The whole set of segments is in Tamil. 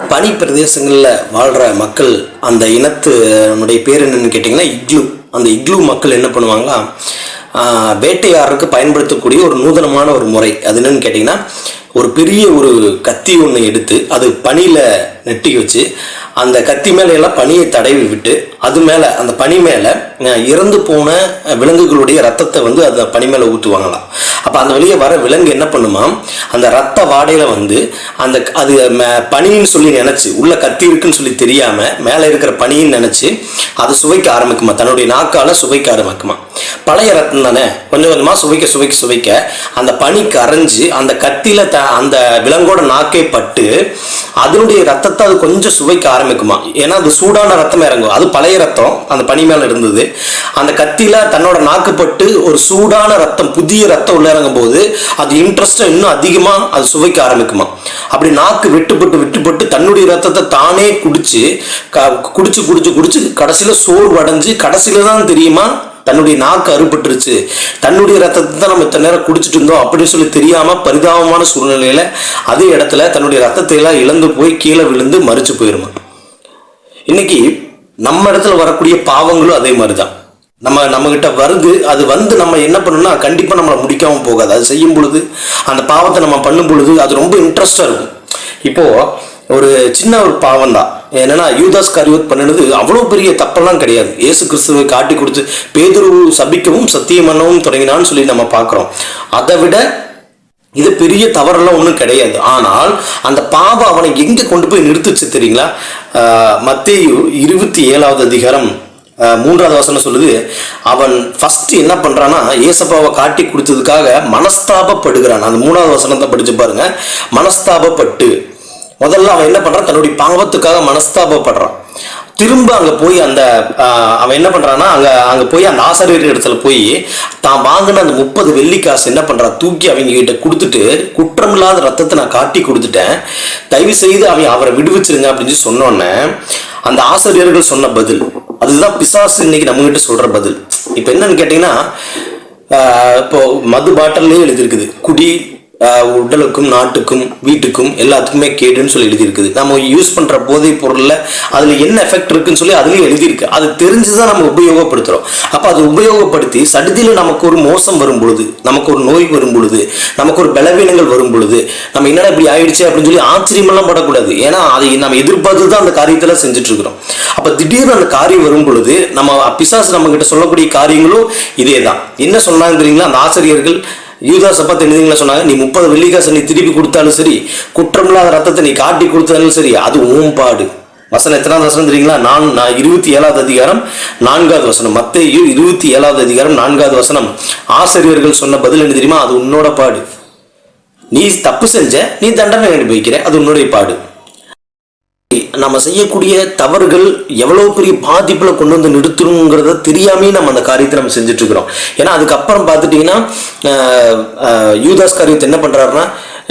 பனி பிரதேசங்களில் வாழ்கிற மக்கள் அந்த இனத்து நம்முடைய பேர் என்னன்னு கேட்டிங்கன்னா இக்லு. அந்த இக்லு மக்கள் என்ன பண்ணுவாங்களா வேட்டையாடுறதுக்கு பயன்படுத்தக்கூடிய ஒரு நூதனமான ஒரு முறை. அது என்னன்னு கேட்டிங்கன்னா ஒரு பெரிய ஒரு கத்தி ஒன்று எடுத்து அது பனியில் நெட்டி வச்சு அந்த கத்தி மேலே எல்லாம் பனியை தடவி விட்டு அது மேலே அந்த பனி மேலே இறந்து போன விலங்குகளுடைய ரத்தத்தை வந்து அந்த பனி மேலே ஊற்றுவாங்களாம் அப்போ அந்த வெளியே வர விலங்கு என்ன பண்ணுமா? அந்த ரத்த வாடையில் வந்து அந்த அது ம- பனின்னு சொல்லி நினச்சி உள்ள கத்தி இருக்குன்னு சொல்லி தெரியாமல் மேலே இருக்கிற பனின்னு நினச்சி அது சுவைக்க ஆரம்பிக்குமா? தன்னுடைய நாக்கால் சுவைக்க ஆரம்பிக்குமா? பழைய ரத்தம் தானே? கொஞ்சம் கொஞ்சமாக சுவைக்க சுவைக்க சுவைக்க அந்த பனி கரைஞ்சி அந்த கத்தியில் த அந்த விலங்கோட நாக்கே பட்டு அதனுடைய ரத்தத்தை அது கொஞ்சம் சுவைக்க ஆரம்பிக்குமா? ஏன்னா அது சூடான ரத்தம் இறங்கும். அது பழைய ரத்தம் அந்த பனி மேலே இருந்தது. அந்த கத்தியில் தன்னோட நாக்கு பட்டு ஒரு சூடான ரத்தம் புதிய ரத்தம் உள்ள இறங்கும் போது அது இன்ட்ரெஸ்ட்டை இன்னும் அதிகமாக அது சுவைக்க ஆரம்பிக்குமா? அப்படி நாக்கு விட்டுப்பட்டு விட்டுப்பட்டு தன்னுடைய ரத்தத்தை தானே குடிச்சு க குடிச்சு குடிச்சு குடிச்சு கடைசியில் சோறு அடைஞ்சு கடைசியில் தான் தெரியுமா? தன்னுடைய நாக்கு அறுபட்டுருச்சு. தன்னுடைய ரத்தத்தை தான் நம்ம இத்தனை நேரம் குடிச்சிட்டு இருந்தோம் அப்படின்னு சொல்லி தெரியாம பரிதாபமான சூழ்நிலையில அதே இடத்துல தன்னுடைய ரத்தத்தை எல்லாம் இழந்து போய் கீழே விழுந்து மறிச்சு போயிருமா. இன்னைக்கு நம்ம இடத்துல வரக்கூடிய பாவங்களும் அதே மாதிரி தான் நம்ம நம்மகிட்ட வருது அது வந்து நம்ம என்ன பண்ணணும்னா கண்டிப்பாக நம்மளை முடிக்காம போகாது. அது செய்யும் பொழுது அந்த பாவத்தை நம்ம பண்ணும் பொழுது அது ரொம்ப இன்ட்ரெஸ்டாக இருக்கும். இப்போ ஒரு சின்ன ஒரு பாவம் தான் என்னன்னா யூதாஸ் கரிவத் பண்ணினது அவ்வளோ பெரிய தப்பெல்லாம் கிடையாது. இயேசு கிறிஸ்துவை காட்டி கொடுத்து பேதுரு சபிக்கவும் சத்தியம் பண்ணவும் தொடங்கினான்னு சொல்லி நம்ம பார்க்குறோம். அதை விட இது பெரிய தவறெல்லாம் ஒன்றும் கிடையாது. ஆனால் அந்த பாவம் அவனை எங்கே கொண்டு போய் நிறுத்துச்சு தெரியுங்களா? மத்திய இருபத்தி ஏழாவது அதிகாரம் மூன்றாவது வசனம் சொல்லுது அவன் ஃபர்ஸ்ட் என்ன பண்றான்னா ஏசப்பாவை காட்டி கொடுத்ததுக்காக மனஸ்தாபப்படுகிறான். அந்த மூணாவது வசனத்தை படிச்சு பாருங்க. மனஸ்தாபப்பட்டு முதல்ல அவன் என்ன பண்ணுறான் தன்னுடைய பாவத்துக்காக மனஸ்தாபப்படுறான். திரும்ப அங்கே போய் அந்த அவன் என்ன பண்ணுறான்னா அங்கே அங்கே போய் அந்த ஆசிரியர் இடத்துல போய் தான் வாங்கின அந்த முப்பது வெள்ளி காசு என்ன பண்ணுறான் தூக்கி அவங்க கிட்ட கொடுத்துட்டு குற்றமில்லாத ரத்தத்தை நான் காட்டி கொடுத்துட்டேன். தயவு செய்து அவன் அவரை விடுவிச்சிருங்க அப்படின்னு சொன்னோன்னே அந்த ஆசிரியர்கள் சொன்ன பதில் அதுதான் பிசாசு இன்னைக்கு நம்மகிட்ட சொல்கிற பதில். இப்போ என்னன்னு கேட்டிங்கன்னா இப்போ மது பாட்டிலே எழுதியிருக்குது. குடி உடலுக்கும் நாட்டுக்கும் வீட்டுக்கும் எல்லாத்துக்குமே கேடுன்னு சொல்லி எழுதியிருக்குது. நம்ம யூஸ் பண்ணுற போதைப் பொருளில் அதில் என்ன எஃபெக்ட் இருக்குன்னு சொல்லி அதுலேயும் எழுதியிருக்கு. அது தெரிஞ்சுதான் நம்ம உபயோகப்படுத்துகிறோம் அப்போ அது உபயோகப்படுத்தி சடுதியில் நமக்கு ஒரு மோசம் வரும் பொழுது நமக்கு ஒரு நோய் வரும் பொழுது நமக்கு ஒரு பலவீனங்கள் வரும் பொழுது நம்ம என்னடா இப்படி ஆயிடுச்சு அப்படின்னு சொல்லி ஆச்சரியமெல்லாம் படக்கூடாது. ஏன்னா அதை நம்ம எதிர்பார்த்து தான் அந்த காரியத்தெல்லாம் செஞ்சுட்ருக்குறோம் அப்போ திடீர்னு அந்த காரியம் வரும் பொழுது நம்ம பிசாசு நம்மக்கிட்ட சொல்லக்கூடிய காரியங்களும் இதே தான் என்ன சொன்னாங்க தெரியுங்களா? அந்த ஆசிரியர்கள் யூதாசை பார்த்து எழுதிங்களா சொன்னாங்க? நீ முப்பது வெள்ளிக்காசை நீ திருப்பி கொடுத்தாலும் சரி குற்றமில்லாத ரத்தத்தை நீ காட்டி கொடுத்தாலும் சரி அது ஊம்பாடு பாடு. வசனம் எத்தனாவது வசனம் தெரியுங்களா? நான் நான் இருபத்தி ஏழாவது அதிகாரம் நான்காவது வசனம். மத்திய இருபத்தி ஏழாவது அதிகாரம் நான்காவது வசனம். ஆசிரியர்கள் சொன்ன பதில் என்ன தெரியுமா? அது உன்னோட பாடு. நீ தப்பு செஞ்ச நீ தண்டனை அனுபவிக்கிற அது உன்னுடைய பாடு. நம்ம செய்யக்கூடிய தவறுகள் எவ்வளோ பெரிய பாதிப்பில் கொண்டு வந்து நிறுத்தணுங்கிறத தெரியாமே நம்ம அந்த காரியத்தை நம்ம செஞ்சுட்டு ஏன்னா அதுக்கப்புறம் பார்த்துட்டிங்கன்னா யூதாஸ் காரியத்தை என்ன பண்ணுறாருன்னா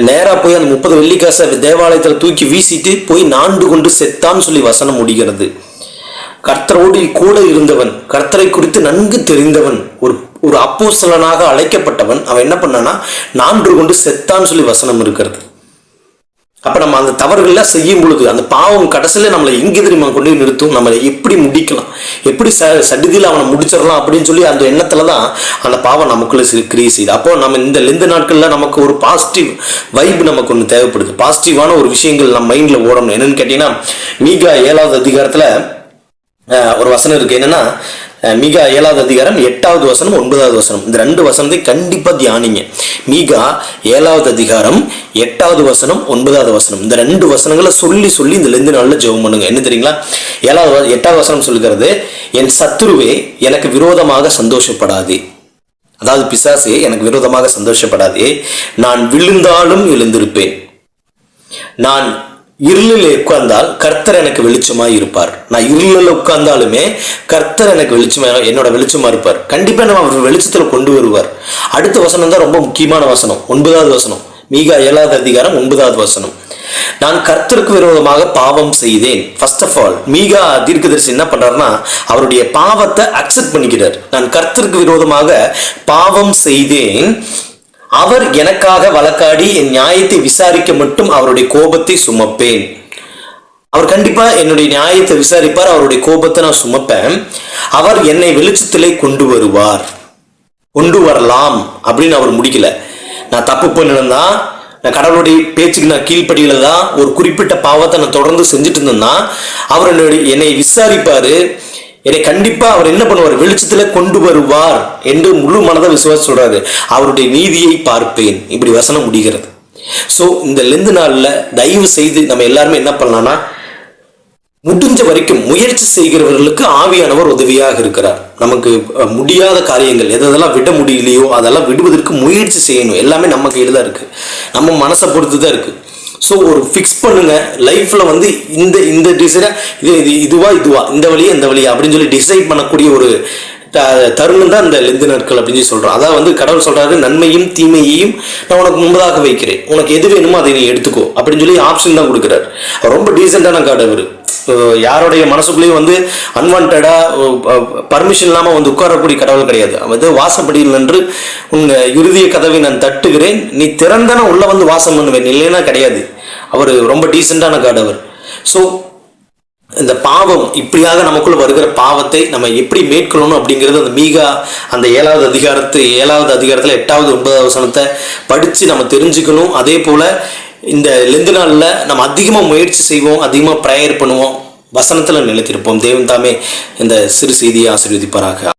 நேராக போய் அந்த முப்பது வெள்ளிக்காசை தேவாலயத்தில் தூக்கி வீசிட்டு போய் நாண்டு கொண்டு செத்தான்னு சொல்லி வசனம் முடிகிறது. கர்த்தரோடு கூட இருந்தவன் கர்த்தரை குறித்து நன்கு தெரிந்தவன் ஒரு ஒரு அப்போசலனாக அழைக்கப்பட்டவன் அவன் என்ன பண்ணானா நான்று கொண்டு செத்தான்னு சொல்லி வசனம் இருக்கிறது. அப்ப நம்ம அந்த தவறுகள்லாம் செய்யும் பொழுது அந்த பாவம் கடைசியில நம்மளை எங்க தெரியுமா கொண்டு நிறுத்தும்? நம்மளை எப்படி முடிக்கலாம்? எப்படி ச சடிதியில் அவனை முடிச்சிடலாம் அப்படின்னு சொல்லி அந்த எண்ணத்துல தான் அந்த பாவம் நமக்குள்ள கிரியை செய்யுது. அப்போ நம்ம இந்த லெந்த நாட்கள்ல நமக்கு ஒரு பாசிட்டிவ் வைப் நமக்கு ஒன்று தேவைப்படுது. பாசிட்டிவான ஒரு விஷயங்கள் நம்ம மைண்ட்ல ஓடணும். என்னன்னு கேட்டீங்கன்னா மீகா ஏழாவது அதிகாரத்துல ஒரு வசனம் இருக்கு. என்னன்னா மீகா ஏழாவது அதிகாரம் எட்டாவது வசனம் ஒன்பதாவது வசனம். இந்த ரெண்டு வசனத்தை கண்டிப்பாக தியானிங்க. மீகா ஏழாவது அதிகாரம் எட்டாவது வசனம் ஒன்பதாவது வசனம். இந்த ரெண்டு வசனங்களை சொல்லி சொல்லி இந்த லெந்து நாளில் ஜெபம் பண்ணுங்க. என்ன தெரியுங்களா? ஏழாவது எட்டாவது வசனம் சொல்லுகிறது என் சத்துருவே எனக்கு விரோதமாக சந்தோஷப்படாதே. அதாவது பிசாசே எனக்கு விரோதமாக சந்தோஷப்படாதே. நான் விழுந்தாலும் எழுந்திருப்பேன். நான் இருளில் உட்கார்ந்தால் கர்த்தர் எனக்கு வெளிச்சமாக இருப்பார். நான் இருளில் உட்கார்ந்தாலுமே கர்த்தர் எனக்கு வெளிச்சமா என்னோட வெளிச்சமா இருப்பார். கண்டிப்பா நம்ம அவர் வெளிச்சத்துல கொண்டு வருவார். அடுத்த வசனம் தான் ரொம்ப முக்கியமான வசனம். ஒன்பதாவது வசனம். மீகா ஏழாவது அதிகாரம் ஒன்பதாவது வசனம். நான் கர்த்தருக்கு விரோதமாக பாவம் செய்தேன். ஃபர்ஸ்ட் ஆஃப் ஆல் மீகா தீர்க்கதரிசி என்ன பண்றாருன்னா அவருடைய பாவத்தை அக்செப்ட் பண்ணிக்கிறார். நான் கர்த்தருக்கு விரோதமாக பாவம் செய்தேன். அவர் எனக்காக வழக்காடி என் நியாயத்தை விசாரிக்க மட்டும் அவருடைய கோபத்தை சுமப்பேன். அவர் கண்டிப்பா என்னுடைய நியாயத்தை விசாரிப்பார் அவருடைய கோபத்தை நான் சுமப்பேன். அவர் என்னை வெளிச்சத்திலே கொண்டு வருவார். கொண்டு வரலாம் அப்படின்னு அவர் முடிக்கல. நான் தப்பு பண்ணிருந்தா நான் கடவுளுடைய பேச்சுக்கு நான் கீழ்ப்படியில தான் ஒரு குறிப்பிட்ட பாவத்தை நான் தொடர்ந்து செஞ்சுட்டு இருந்தேன்னா அவர் என்னுடைய என்னை விசாரிப்பாரு. என்னை கண்டிப்பா அவர் என்ன பண்ணுவார்? வெளிச்சத்துல கொண்டு வருவார் என்று முழு மனதை விசுவாசம் சொல்றாரு அவருடைய நீதியை பார்ப்பேன். இப்படி வசனம் முடிகிறது. ஸோ இந்த லெந்து நாள்ல தயவு செய்து நம்ம எல்லாருமே என்ன பண்ணலாம்னா முடிஞ்ச வரைக்கும் முயற்சி செய்கிறவர்களுக்கு ஆவியானவர் உதவியாக இருக்கிறார். நமக்கு முடியாத காரியங்கள் எதெல்லாம் விட முடியலையோ அதெல்லாம் விடுவதற்கு முயற்சி செய்யணும். எல்லாமே நம்ம கையில் தான் இருக்குது நம்ம மனசை பொறுத்து தான் இருக்குது ஸோ ஒரு ஃபிக்ஸ் பண்ணுங்க. லைஃப்பில் வந்து இந்த இந்த டிசைனை இது இது இதுவா இதுவா இந்த வழியா இந்த வழியா அப்படின்னு சொல்லி டிசைட் பண்ணக்கூடிய ஒரு த- தருணம் தான் இந்த லெந்து நாட்கள் அப்படின்னு சொல்லி சொல்றோம். அதான் வந்து கடவுள் சொல்கிறாரு நன்மையும் தீமையையும் நான் உனக்கு முன்பதாக வைக்கிறேன். உனக்கு எது வேணுமோ அதை நீ எடுத்துக்கோ. அப்படின்னு சொல்லி ஆப்ஷன் தான் கொடுக்குறாரு. ரொம்ப டீசெண்டான கடவுள் யாருடைய மனசுக்குள்ளேயும் வந்து அன்வான்டா பர்மிஷன் இல்லாமல் வந்து உட்காரக்கூடிய கடவுள் கிடையாது. அது வந்து வாசப்படியில் நின்று உங்கள் இறுதிய கதவை நான் தட்டுகிறேன் நீ திறந்தன உள்ள வந்து வாசம் பண்ணுவேன். இல்லைன்னா கிடையாது. அவர் ரொம்ப டீசெண்டான கடவுள் ஸோ இந்த பாவம் இப்படியாக நமக்குள்ள வருகிற பாவத்தை நம்ம எப்படி மேற்கொள்ளணும் அப்படிங்கிறது அந்த மீகா அந்த ஏழாவது அதிகாரத்து ஏழாவது அதிகாரத்தில் எட்டாவது ஒன்பதாவது வசனத்தை படித்து நம்ம தெரிஞ்சுக்கணும். அதே போல் இந்த லெந்து நாளில் நம்ம அதிகமாக முயற்சி செய்வோம் அதிகமாக ப்ரேயர் பண்ணுவோம். வசனத்தில் நிலைத்திருப்போம். தேவன் தாமே இந்த சிறு செய்தியை ஆசீர்வதிப்பாராக.